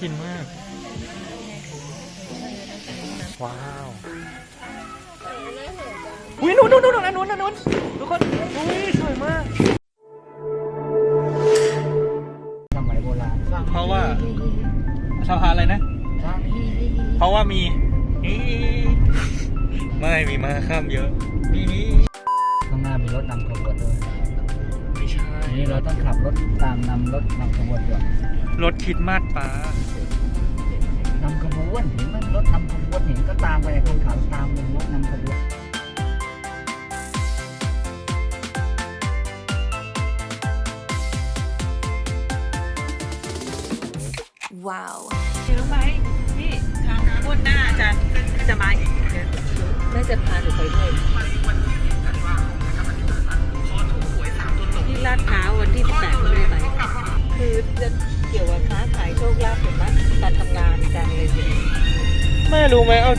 กินมาก ว้าวอุ้ยนู้นนู้นนู้นอันนู้นอันนู้นทุกคนอุ้ยสวยมากสมัยโบราณเพราะว่าสะพานอะไรนะ เพราะว่ามีอีไม่มีมาข้ามเยอะนี่ นี้เราต้องขับรถตามนำรถนำขบวนก่อนรถคิดมาดป้านำขบวนเห็นไหมรถนำขบวนเห็นก็ตามไปคนขับตามรถนำขบวนว้าว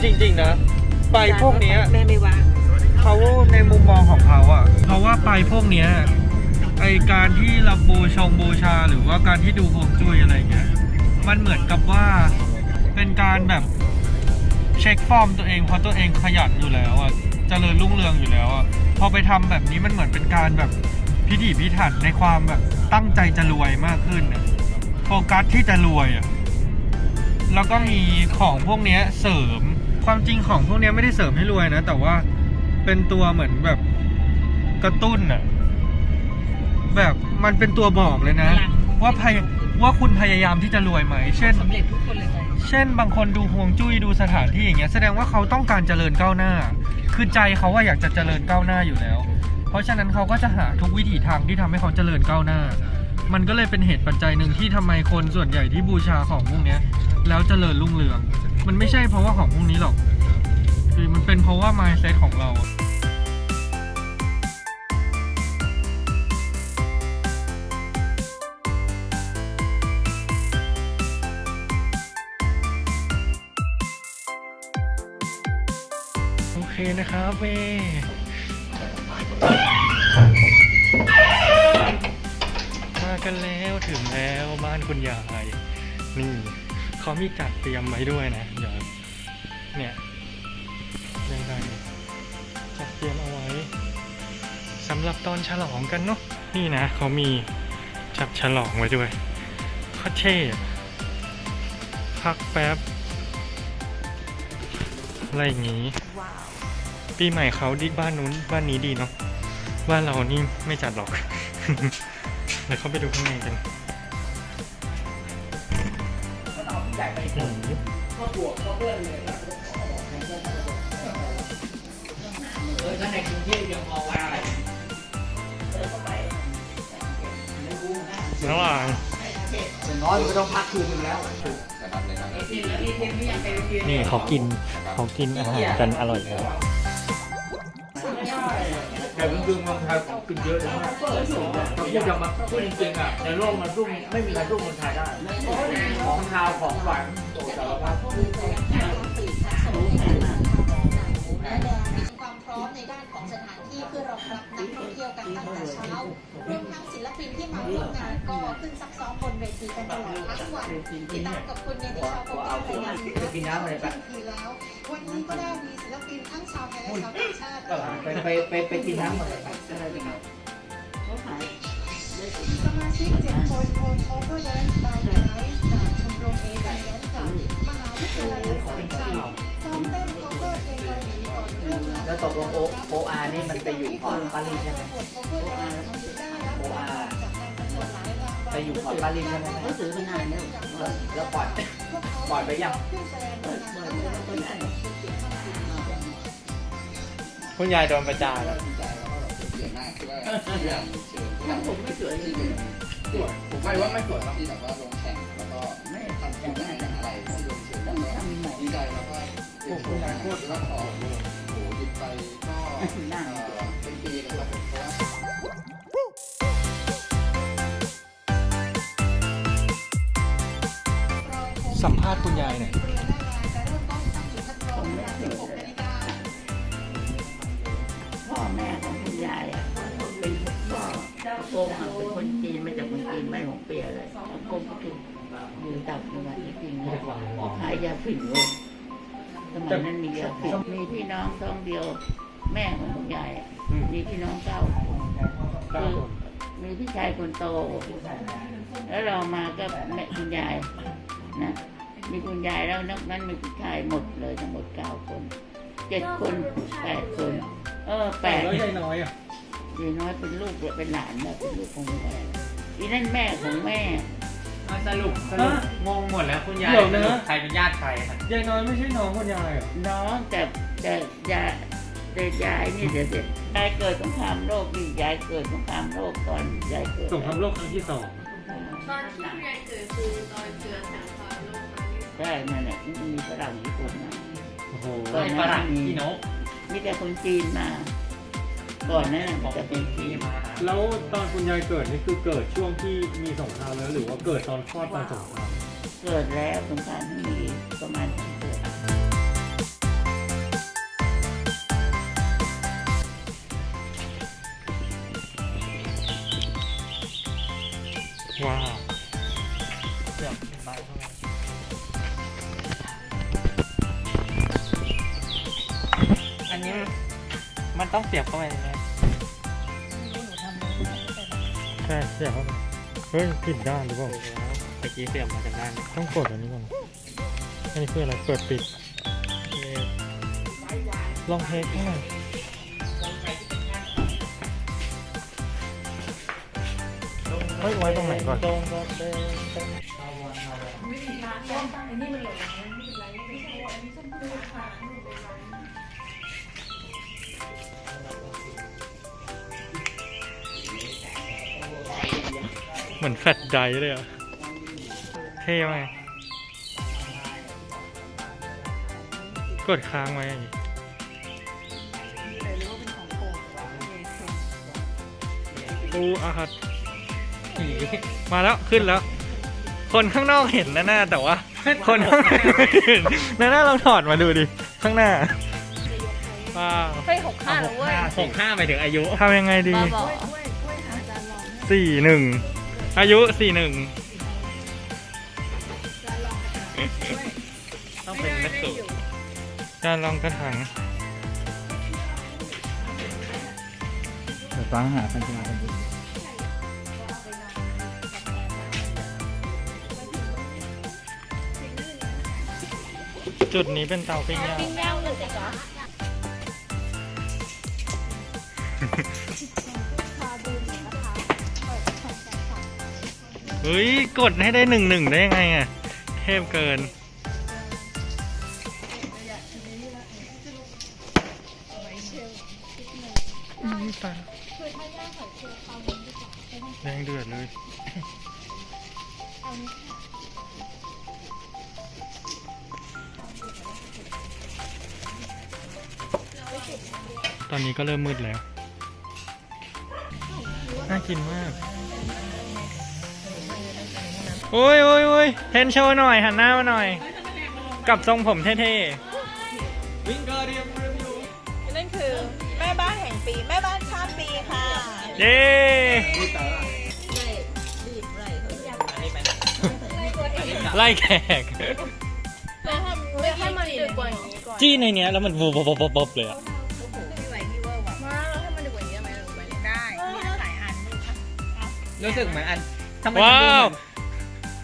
จริง ๆ นะ ไปพวกเนี้ยแม่ไม่ว่างเขาในมุมมองของเขาอะเพราะว่าไปพวกเนี้ยไอการที่รับบูชงบูชา หรือว่าการที่ดูฮวงจุ้ยอะไรเงี้ย มันเหมือนกับว่าเป็นการแบบเช็คฟอร์มตัวเองเพราะตัวเองขยันอยู่แล้วอะเจริญรุ่งเรืองอยู่แล้วอะพอไปทำแบบนี้มันเหมือนเป็นการแบบพิถีพิถันในความแบบตั้งใจจะรวยมากขึ้นอะโฟกัสที่จะรวยอะแล้วก็มีของพวกเนี้ยเสริม ความจริงของพวกเนี้ยไม่ได้เสริมให้รวยนะ แต่ว่าเป็นตัวเหมือนแบบกระตุ้นอะแบบมันเป็นตัวบอกเลยนะ ว่าพยว่าคุณพยายามที่จะรวยไหม เช่นสำเร็จทุกคนเลยไปเช่นบางคนดูฮวงจุ้ยดูสถานที่อย่างเงี้ยแสดงว่าเขาต้องการเจริญก้าวหน้า คือใจเขาว่าอยากจะเจริญก้าวหน้าอยู่แล้ว เพราะฉะนั้นเขาก็จะหาทุกวิถีทางที่ทำให้เขาเจริญก้าวหน้า มันก็เลยเป็นเหตุปัจจัยหนึ่งที่ทำไมคนส่วนใหญ่ที่บูชาของพวกเนี้ย แล้วเจริญรุ่งเรือง มันไม่ใช่เพราะว่าของพวกนี้หรอก คือมันเป็นเพราะว่า mindset ของเรา โอเคนะครับเว้ม กันแล้วถึงแล้วบ้านคุณยาย นี่เขามีจัดเตรียมไว้ด้วยนะเดี๋ยวเนี่ยยังไงจัดเตรียมเอาไว้สำหรับตอนฉลองกันเนาะนี่นะเขามีจัดฉลองไว้ด้วยโคตรเท่พักแป๊บอะไรอย่างงี้ว้าวปีใหม่เขาดีบ้านนู้นบ้านนี้ดีเนาะบ้านเรานี่ไม่จัดหรอก เดี๋ยวเข้าไปดูข้างในกันอืมเออถ้าในกรุงเทพยังมองว่าอะไรระหว่างอย่างน้อยมันก็ต้องพักคืนนึงแล้วนี่เขากินเขากินอาหารกันอร่อยแล้ว แต่เริงเมืองไทยของกินเยอะนะถ้าพูดจะมาพูดจริงๆอะในโลกมันสู้ไม่มีใครสู้เมืองไทยได้ ของคาวของหวานสารพัด ในด้านของสถานที่เพื่อรองรับนักท่องเที่ยวกันตั้งแต่เช้ารวมทั้งศิลปินที่มาร่วมงานก็ขึ้นซักซ้อมบนเวทีกันตลอดทั้งวันติดตามกับคุณเนติชาวคงได้รายงานนน้ำอะไรปะทีแล้ววันนี้ก็ได้มีศิลปินทั้งชาวไทยและชาวต่างชาติไปไปไปไปกินน้ำอะไรไปอะไรไปครับสมาชิกเจ็ดคนโอนโอเวอร์แดนซ์บายไนท์จากชมรมเอเดนแดนซ์จากมหาวิทยาลัยสสัมชัญซ้อมเต้นโคเวอร์เพลง แล้วตกลงโอโออาร์นี่มันไปอยู่พอร์ตปารีสใช่ไหมโออาร์ไปอยู่พอร์ตปารีสใช่ไหมเขาถือมานานแล้วแล้วปล่อยปล่อยไปยังคุณยายโดนประจานแล้วผมไม่สวยเลยผมไม่ว่าไม่สวยหรอกที่แบบว่าลงแข่งแล้วก็ไม่ทำการได้อะไรที่ลงเชิญแล้วก็ดีใจแล้วก็โอ้โหโคตรรับต่อโอ้โหหยุด ไปก็เอ่อเป็นปีเลยครับผมเพราะว่าสัมภาษณ์คุณยายหน่อยพ่อแม่ของคุณยายอะเป็นพ่อโกงอะเป็นคนจีนมาจากเมืองจีนไม่หงเปียเลยโกงก็คืออยู่ต่างจังหวัดจริงเขาขายยาผิดเลย สมัยนั้นมียาผิดมีพี่น้องท้องเดียว แม่ของคุณยายอะมีพี่น้องเก้าคนคือมีพี่ชายคนโต แล้วเรามาก็แม่คุณยายนะมีคุณยายแล้วนอกนั้นมีผู้ชายหมดเลยทั้งหมดเก้าคนเจ็ดคนแปดคน เออแปดแล้วยายน้อยอะ ยายน้อยเป็นลูกเป็นหลานนะเป็นลูกของแม่อีนั่นแม่ของแม่ สรุปสรุปงงหมดแล้วคุณยายเดี๋ยวนะ สรุปใครเป็นญาติใครครับยายน้อยไม่ใช่น้องคนยายเหรอน้องแต่แต่ยายแต่ยายนี่เดี๋ยวเดี๋ยวยายเกิดสงครามโลกนี่ยายเกิดสงครามโลกตอนยายเกิดสงครามโลกครั้งที่สองตอนที่คุณยายเกิดคือตอนเกิดสงครามโลกครั้งที่สอง ใช่นั่นแหละนี่มีฝรั่งญี่ปุ่นนะ โอ้โหก่อนฝหน้ารั่งนี้พี่นก มีแต่คนจีนมา ก่อนหนั้านมีแต่คนจีนมาแล้วตอนคุณยายเกิดนี่คือเกิดช่วงที่มีสงครามแล้วหรือว่าเกิดตอนคลอดตอนสงครามเกิดแล้วสงครามที่มีประมาณสองเดือนว้าวเสื่อมไปเท่าไหร่อันนี้มันต้องเสียบเข้าไปเลย ใช่เสียบเข้าไปเฮ้ยผิดด้านหรือเปล่าเมื่อกี้เสียบมาจากด้านนี้ต้องกดอันนี้ก่อนอันนี้คืออะไรเปิดปิดลองเทสให้หน่อยเฮ้ยไว้ตรงไหนก่อนตรงตรงตรงตร เหมือนแฟลชไดรฟ์เลยอะเท่ไหมากกดค้างไว้อย่างงี้ปูอาหัดอีมาแล้วขึ้นแล้ว คนข้างนอกเห็นแน่ๆแต่ว่า คนข้างในไม่เห็นแน่ๆลองถอดมาดูดิ ข้างหน้าว้าวเฮ้ยหกห้าแล้วเว้ยหกห้าไปถึงอายุทำยังไงดีบ้าบอ สี่หนึ่ง อายุสี่หนึ่งต้องเป็นนักสูตรการลองกระถางเดี๋ยวฟังหาปัญญากันดูจุดนี้เป็นเตาปิ้งย่าง ปิ้งย่างเลยสิคะ เฮ้ย กดให้ได้หนึ่งหนึ่งได้ยังไงอะ เทพเกิน นี่ตาแรงเดือดเลย ตอนนี้ก็เริ่มมืดแล้ว น่ากินมาก โอ้ยโอ้ยโอ้ยเทนโชว์หน่อยหันหน้ามาหน่อย กับทรงผมเท่ๆวิ่งกร์เรียบเรียนั่นคือแม่บ้านแห่งปีแม่บ้านข้ามปีค่ะเย้ไล่แขกไม่ให้มันดึกกว่านี้ก่อนจี้ในนี้แล้วมันบูบบบบบบเลยอะรู้สึกเหมือนอันว้าว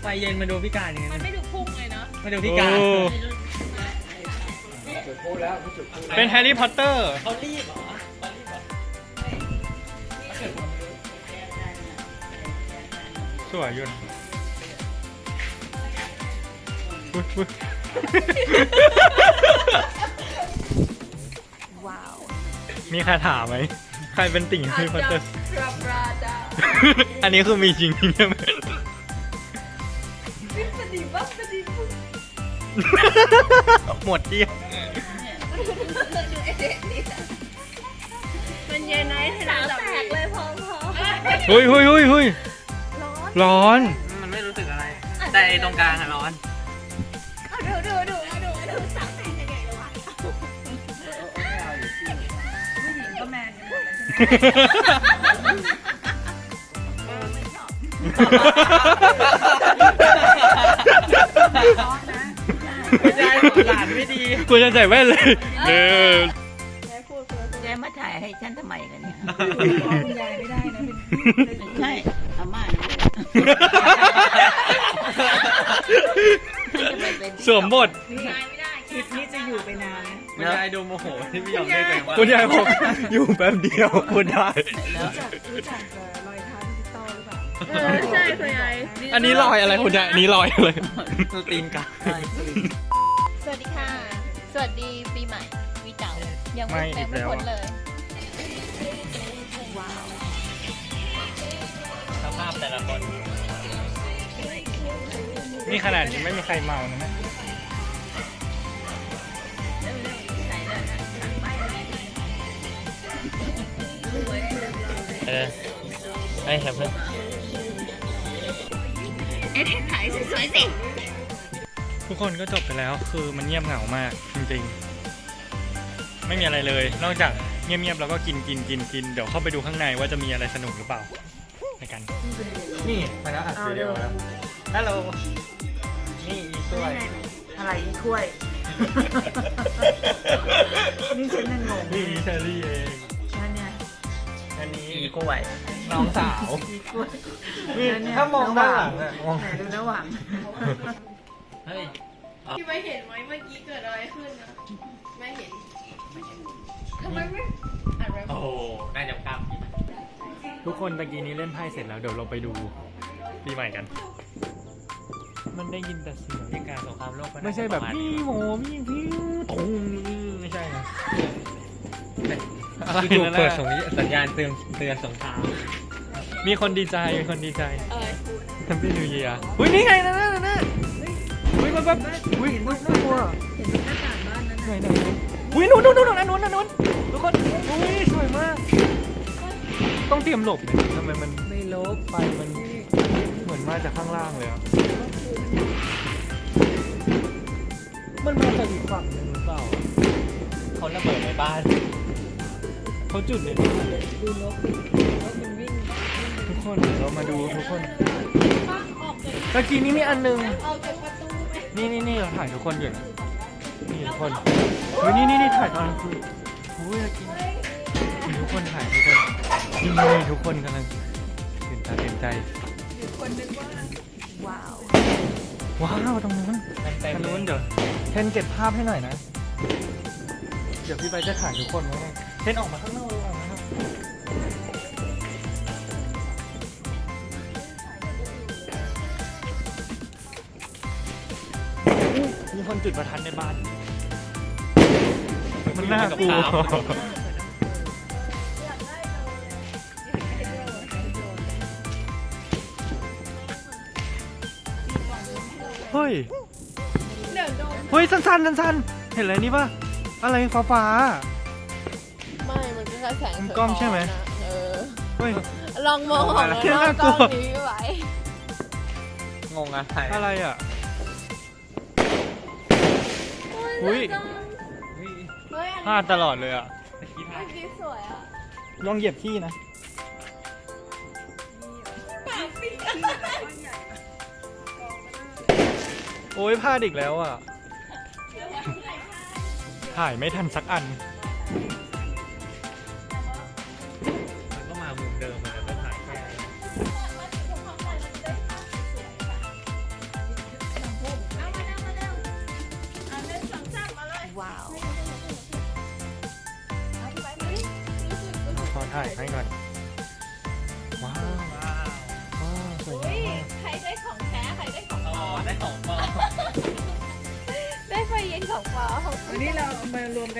ไฟเย็นมาดูพิการอย่างมันี้นไม่ดูพุ่งเลยเนาะมาดูพิการ โอ้ จุดพูดแล้วจุดพูดแล้วเป็นแฮร์รี่พอตเตอร์เขารีบเหรอเขารีบเหรอสวยอยุ่นอุ๊ยอุ๊ยว้าวมีคาถาไหม ใครเป็นติ่งแฮร์รี่พอตเตอร์รับราดาอันนี้คือมีจริงใช่ไหม หมดที่มันเย็นไหนให้เราจับแตกเลยพอพอเฮ้ยเฮ้ยเฮ้ยเฮ้ยร้อน มันไม่รู้สึกอะไร แต่ไอ้ตรงกลางอะร้อน ดูดูดูดูดูสาวแตกยังไงเลยวะผู้หญิงก็แมนกันหมดแล้วใช่ไหมเคุณ ไม่ดีคุณจะใส่แว่นเลยเออ ยายมาถ่ายให้ฉันทำไมกันเนี่ยคุณยายไม่ได้นะไม่ใช่อาม่านี่จะไปเป็นสวมบทคลิปนี้จะอยู่ไปนานนะคุณยายดูโมโหที่ไม่ยอมเรียกตัวเองว่าคุณยายบอกอยู่แป๊บเดียวคุณยายรู้จักรู้จักเอ่อรอยเท้าดิจิตอลหรือเปล่าเออใช่คุณยายอันนี้ลอยอะไรคุณยายอันนี้ลอยอะไรตีนกับสวัสดีค่ะ สวัสดีปีใหม่ปีเก่ายังไม่ไม่อีแต่กไม่แล้วพ้นเลย สภาพแต่ละคน นี่ขนาดนี้ไม่มีใครเมานะเนี่ยเออไอ้ครับเพื่อน ทุกคนก็จบไปแล้วคือมันเงียบเหงามากจริงๆ ไม่มีอะไรเลย นอกจากเงียบๆแล้วก็กินกินกินกินเดี๋ยวเข้าไปดูข้างในว่าจะมีอะไรสนุกหรือเปล่าในกัน นี่มาแล้วอัดวิดีโอแล้วฮัลโหลนี่อีกด้วยอะไรอีกถ้วย นี่ฉันยังงงนี่อีเชอรี่เองนั่นเนี่ยอันนี้อีกล้วยน้องสาวอีกถ้วยนี่ถ้ามองด้านหลังอะมองไหนดูระหว่าง เฮ้ยพี่ไม่เห็นไหมเมื่อกี้เกิดอะไรขึ้นนะไม่เห็นทำไมไม่อ่านไว้โอ้โหน่าจะกล้ามกินทุกคนตะกี้นี้เล่นไพ่เสร็จแล้วเดี๋ยวเราไปดูปีใหม่กัน มันได้ยินแต่เสียงเหตุการณ์สงครามโลกก็น่าจะไม่ใช่แบบประาณพี่นี้โหพี่พี่ตุ้งไม่ใช่นะอะไรจู่นั่นๆเปิดน่ะส่งสัญญาณเตือนเตือนสงครามมีคนดีใจมีคนดีใจ อะไรแฮปปี้นิวเยียร์อุ้ยนี่ไงนะนะนะนะอุ้ย แบบแบบอุ้ยน่ากลัวเห็นหน้าต่างบ้านนั้นไหนนะไหนอุ้ยนู้นนู้นนู้นอันนู้นอันนู้นทุกคนอุ้ยสวยมาก ต้องเตรียมหลบเลยทำไมมันไม่ลบไฟมันเหมือนมาจากข้างล่างเลยอะมันมาจากอีกฝั่งหนึงหรือเปล่าเขาระเบิดในบ้านเขาจุดในบ้านดูนกดินกมันวิ่งทุกคนเดี๋ยวเรามาดูทุกคนตะกี้นี้มีอันหนึง นี่นี่นี่เราถ่ายทุกคนอยู่นะนี่ทุกคนเฮ้ยนี่นี่นี่ถ่ายตอนกลางคืนโอ้ยตะกี้นี่ทุกคนถ่ายทุกคนนี่นี่ทุกคนกำลังตื่นตาตื่นใจ Wow. ว้าวตรงนู้นเต็มตรงๆเลนู้ยนเดี๋ยวเทนเก็บภาพให้หน่อยนะ เดี๋ยวพี่ไปจะถ่ายทุกคนไว้ให้เทนออกมาข้างนอก คนจุดประทัดในบ้าน มันน่ากลัว เฮ้ยเฮ้ย สั้นๆสั้นๆเห็นอะไรนี่ป่ะอะไรฟ้าฟ้า ไม่มันก็แค่แสงมันกล้องใช่ไหมสะท้อนอะเออๆเฮ้ย ลองมองออกอะไรแล้วน่ากลักวล้องนี้ไม่ไหวงงอะไรอะไรอะ อุ้ยเฮ้ยพลาดตลอดเลยอะอันนี้สวยอะลองเหยียบที่นะโอ้ยพลาดอีกแล้วอะ ถ่ายไม่ทันสักอันมัน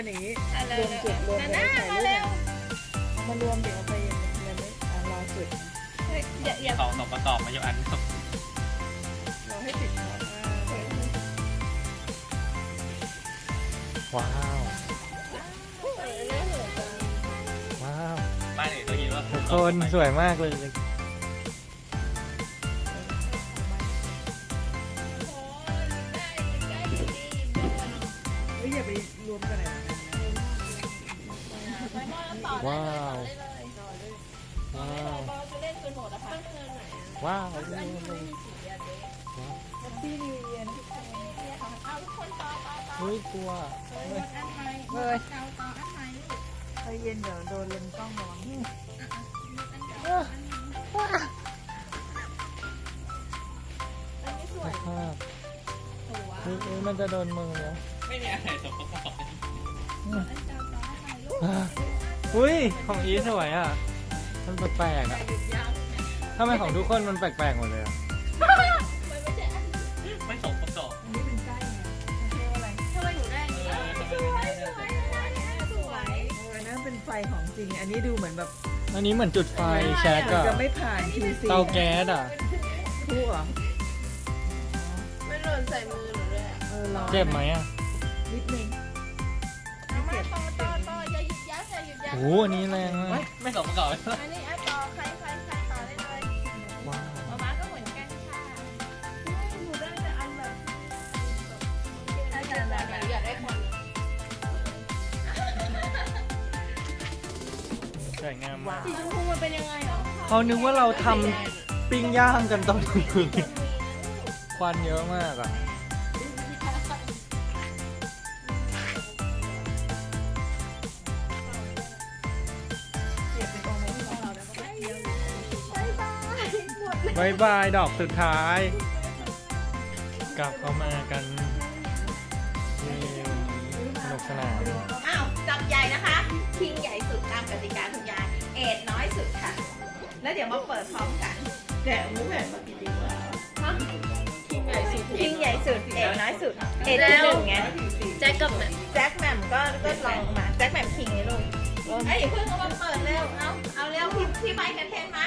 กันอย่างนี้อะไรรวมจุดรวมหกันน้าถ่ายมารูปเร็กัวนเอามารวมเดี๋ยวเอาไปยังยังไม่อะรอจุดอย่าอย่าของสองประกอบมาอยู่อันรอให้ติดก่อนอ่าว้าว ว้าวบ้านอื่นก็คิดว่าทุกคนสวยมากเลยเฮ้ยอย่าไปรวมกันไหน ว้าว ว้าวเราจะเล่นคืนโหดนะคะคืนไหนว้าวอันนี้ไม่มีสีอะเจ๊พี่นิวเยียนเอาทุกคนต่อต่อต่อเฮ้ยตัวเฮ้ยอันไทยเฮ้ยเตาต่ออันไทยเฮ้ยเย็นเดี๋ยวโดนเลนกล้องระวังอันนี้สวยภาพนี่มันจะโดนมือเนี่ยไม่เนี่ยอะไรตัวประกอบอันเตาต่ออันไทยลูก อุ้ยของอีสวยอะ มันแปลกๆอะทำไมของทุกคนมันแปลกๆหมดเลยอะไม่สมประกบอันนั้เป็นไฟของจริง อันนี้ดูเหมือนแบบอันนี้เหมือนจุดไฟแชกมัอะจะไม่ผ่าน QC เตาแก๊สอะ คู่เหรอมันหล่นใส่มือหนูด้วยอะเออร้อนเจ็บไหมอะ หอันนี้แรงมาไม่กไม่สมประอบเลยอันนี้อะต่อใครใครใครต่อได้เลยว้าวก็เหมือนกันค่ะหนูได้แต่อันแบบได้แต่แบบอยาได้คมดใส่ชมพูมันเป็นยังไงเหอเขานึกว่าเราทำปิ้งย่างกันตอนกลางคืนควันเยอะมากอะ บายบายดอกสุดท้าย กลับเข้ามากันนี่สนุกสนานอ้าวจับใหญ่นะคะคิงใหญ่สุดตามกติกาทุกอย่างเอ็ดน้อยสุดค่ะ แล้วเดี๋ยวมาเปิดพร้อมกันแต่มุ้งแหวนมากี่ดีวะคิงใหญ่สุดเอ็ดน้อยสุดเอ็ดที่หนึ่งไงแจ็คกับแจ็คแหม่มก็ก็ลองมาแจ็คแหม่มคิงไงลูกไอ้ยเพิ่งเขามาเปิดเร็วเอาเอาเร็วพี่พี่ไปกระเทนมา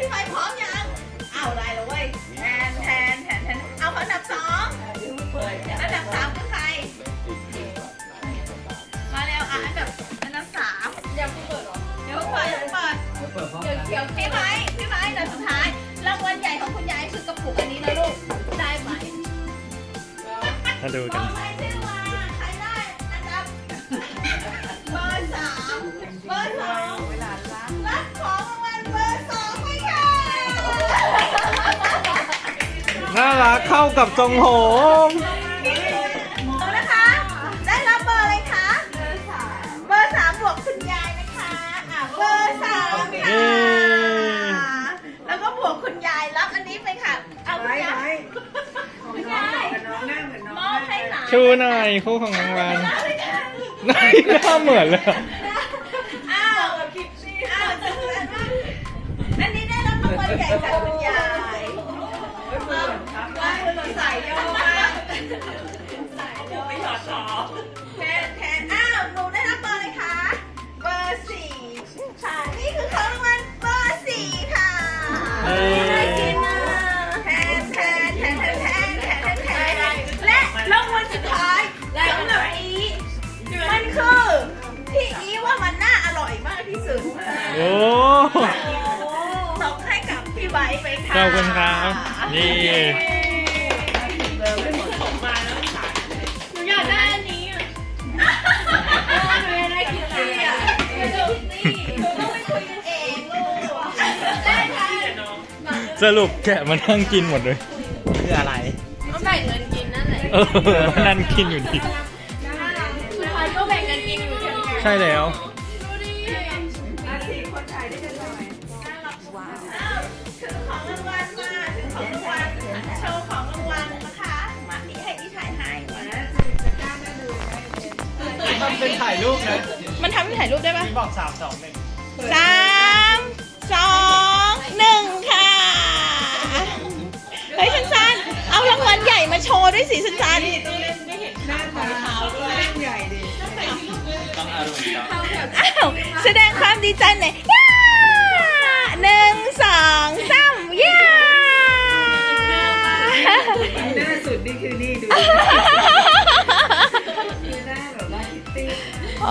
พี่ไม้พร้อมยังเอาได้แล้วเว้ยแทนแทนแทนแทนเอาอันดับสองอันดับสามคือใคร มาแล้วอะอันดับอันดับสามยังไม่เปิดหรอเดี๋ยวเปิดเดี๋ยวเปิดเดี๋ยวเขียวพี่ไม้พี่ไม้เดี๋ยวสุดท้ายรางวัลใหญ่ของคุณยายคือกระปุกอันนี้นะลูกได้ไหมมาดูกัน น่ารักเข้ากับทรงผมเอานะคะ ได้รับเบอร์เลยคะเบอร์สามเบอร์สามบวกคุณยายนะคะอะเบอร์สามค่ะเย้แล้วก็บวกคุณยายรับอันนี้ไปค่ะ เอาคุณยายคุณยายมอบให้หลานชูหน่อยคู่ของรางวัลรับเลยค่ะหน้าเหมือนเลยอ้ บพี่ไบร์ทไปค่ะขอบคุณครับ นี่หนูอยากได้อันนี้อะหนูอยากได้คิตตี้อะหนูอยากได้คิตตี้หนูต้องไปคุยกันเองลูกได้ค่ะสรุปแกะมานั่งกินหมดเลยคืออะไรก็แบ่งเงินกินนั่นแหละเออมานั่งกินอยู่ดี สุดท้ายก็แบ่งเงินกินอยู่ดีใช่แล้ว ป็นถ่ายรูปนะมันทำเป็นถ่ายรูปได้ปะพี่บอกสามสองหนึ่งสามสองหนึ่งค่ะ เฮ้ยชันชันเอารางวัลใหญ่มาโชว์ด้วยสิชันชันหน้าตาขาวด้ใหญ่ดีแสดงความดีใจหน่อยหนึ่งสองสามย่าหน้าสุดนี่คือนี่ดู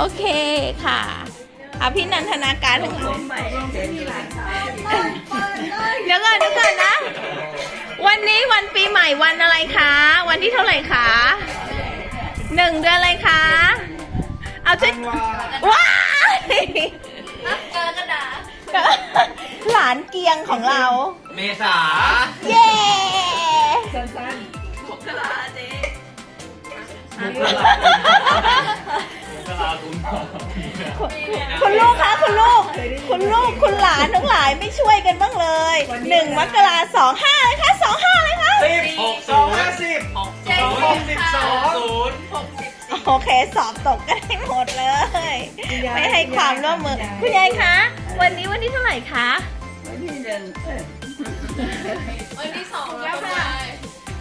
โอเคค่ะอภินันทนาการทั้งหลายเดี๋ยวก่อนเดี๋ยวก่อนนะ วันนี้วันปีใหม่วันอะไรคะ วันที่เท่าไหร่คะหนึ่งเดือนอะไรคะ เอาชุดว้ายหลานเกียงของเรา เมษา เย้ คุณลูกคะคุณลูก คุณลูกคุณหลานทั้งหลายไม่ช่วยกันบ้างเลยหนึ่งมกราสองห้าเลยคะสองห้าเลยคะสิบหกสองห้าสิบหกสองหกสิบสองศูนย์โอเคสอบตกกันให้หมดเลย ไม่ให้ความร่วมมือคุณยายคะ วันนี้วันที่เท่าไหร่คะวันที่หนึ่งเอ้ยวันที่สองแล้วค่ะ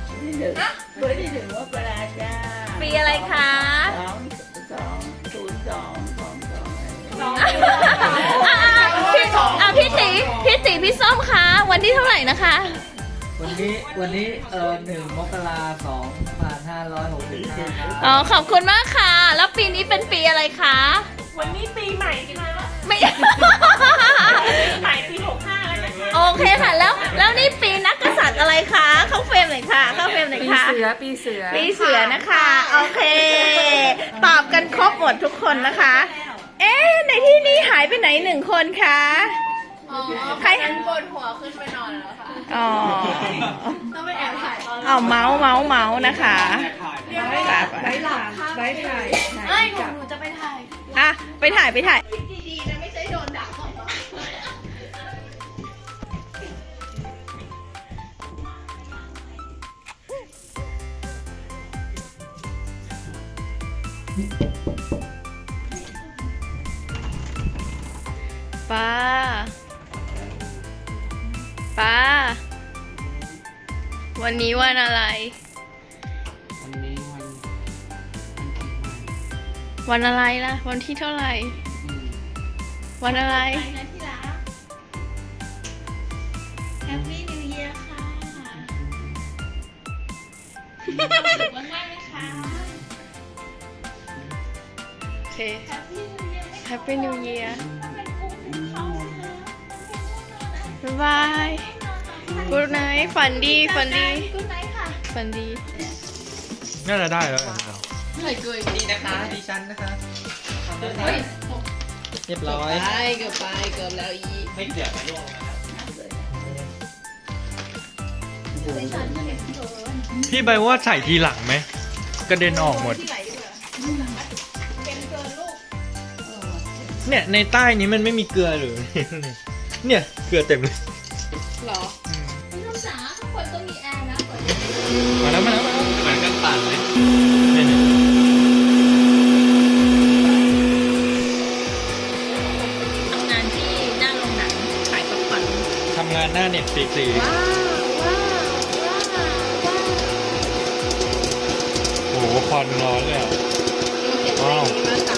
วันที่หนึ่งวันที่หนึ่งมกราจ้าปีอะไรคะสองสอง ศูนย์สองสองสองอะพี่อะพี่ตีพี่ตีพี่ส้มคะวันที่เท่าไหร่นะคะ วันนี้วันนี้เออหนึ่งมกราสองพันห้าร้อยหกสิบห้าอ๋อขอบคุณมากค่ะ แล้วปีนี้เป็นปีอะไรคะ วันนี้ปีใหม่ค่ะไม่ใหม่ปีหกห้า โอเคค่ะ แล้วแล้วนี่ปีนักกษัตริย์อะไรคะเข้าเฟรมหน่อยค่ะ เข้าเฟรมหน่อยค่ะปีเสือปีเสือ ปีเสือนะคะ โอเค ตอบกันครบหมดทุกคนนะคะ เอ๊ะในที่นี้หายไปไหนหนึ่งคนคะใครปวดหัวขึ้นไปนอนแล้วค่ะอ๋อต้องไปแอบถ่ายตอนอ๋อเมาส์เมาส์เมาส์นะคะไปหลับไปถ่าย เอ้ยหนูจะไปถ่าย อะไปถ่ายไปถ่าย ดีๆนะ ป้าป้าวันนี้วันอะไร วันนี้วันวันอะไรล่ะ วันที่เท่าไหร่ วันอะไร Happy New Year บ๊ายบาย Good night ฝันดี ฝันดีกุ๊ดไนท์ค่ะฝันดี น่าจะได้แล้วดีนะคะดิฉันนะคะเรียบร้อยไม่เกือบไปล่วงนะครับพี่ใบว่าใส่ทีหลังไหมกระเด็นออกหมด เนี่ยในใต้นี้มันไม่มีเกลือหรือ เนี่ยเกลือเต็มเลยคุณลูกจ๋าทุกคนต้องมีแอร์นะเปิดมาแล้วมาแล้วมาแล้วเหมือนกันปั่นเลยเนี่ยเนี่ยทำงานที่หน้าโรงหนังขายกับฝันทำงานหน้าเน็ตฟรีฟรีว้าวว้าวว้าวโอ้โหควันร้อนเลยอะว้าวเ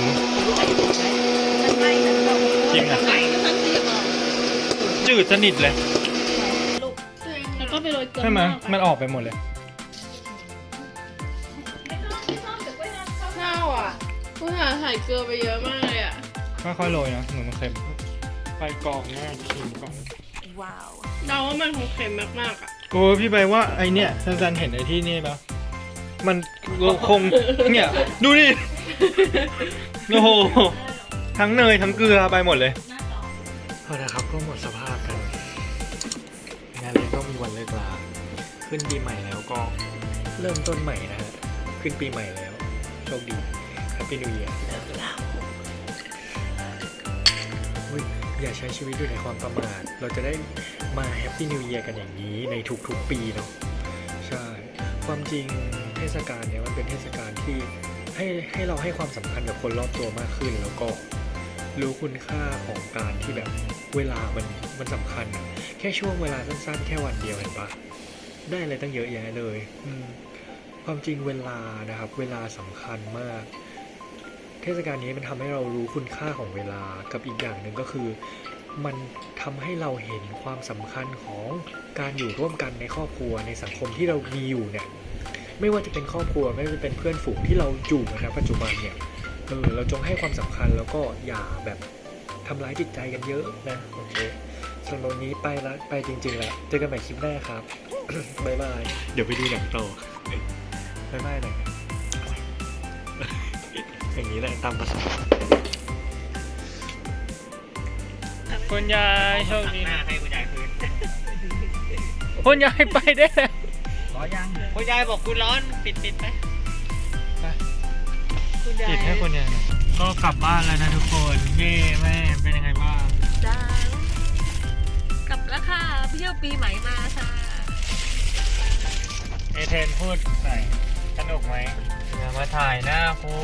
นหมุนหมุนมันไปแต่เราจริงอะไหนก็ตั้งเสียบออกจืดสนิทเลย แล้วก็ไปโรยเกลือใช่ไหมนอกมันออกไปหมดเลย ข้าวอะผู้หาใส่เกลือไปเยอะมากเลยอะค่อยๆโรยนะหนูมันเค็มไปกรองหน้าชิมก่อน Wow. เราว่ามันคงเค็มมากๆอะโอ้พี่ใบว่าไอเนี่ยซันๆเห็นไอที่นี่ปะมันคงเนี่ย ดูดิ โอ้โหทั้งเนยทั้งเกลือไปหมดเลยเอาละครับก็หมดสภาพกันงานเลี้ยงก็มีวันเลิกลาขึ้นปีใหม่แล้วก็เริ่มต้นใหม่นะฮะขึ้นปีใหม่แล้วโชคดี Happy New Year เฮ้ยอย่าใช้ชีวิตอยู่ในความประมาทเราจะได้มา Happy New Year กันอย่างนี้ในทุกๆปีเนาะใช่ ความจริงเทศกาลเนี้ยมันเป็นเทศกาลที่ ให้ให้เราให้ความสำคัญกับคนรอบตัวมากขึ้น แล้วก็รู้คุณค่าของการที่แบบเวลามันมันสำคัญอะแค่ช่วงเวลาสั้นๆ แค่วันเดียวเห็นปะได้อะไรตั้งเยอะแยะเลย อืมความจริงเวลานะครับ เวลาสำคัญมาก เทศกาลนี้มันทำให้เรารู้คุณค่าของเวลากับอีกอย่างหนึ่งก็คือ มันทำให้เราเห็นความสำคัญของการอยู่ร่วมกันในครอบครัวในสังคมที่เรามีอยู่เนี่ย ไม่ว่าจะเป็นครอบครัวไม่ว่าจะเป็นเพื่อนฝูงที่เราอยู่กันนะปัจจุบันเนี่ยเออเราจงให้ความสำคัญแล้วก็อย่าแบบทำร้ายจิตใจกันเยอะนะโอเคสำหรับวันนี้ไปละไปจริงๆแล้วเจอกันใหม่คลิปหน้าครับบ๊ายบายเดี๋ยวไปดูหนังต่อบ๊ายบายหน่อยอย่างนี้แหละตามภาษาคุณยายโชคดีนะให้คุณยายคืนคุณยายไปได้แล้วร้ อยังคุณยายบอกคุณร้อนปิดปิดไปคุณยายปิดให้คุณยายหน่อยก็กลับบ้านแล้วนะทุกคนเย่แม่เป็นยังไงบ้างจ้ากลับแล้วค่ะเที่ยวปีใหม่มาค่ะเอเทนพูดใส่สนุกไหมอย่ามาถ่ายหน้าครู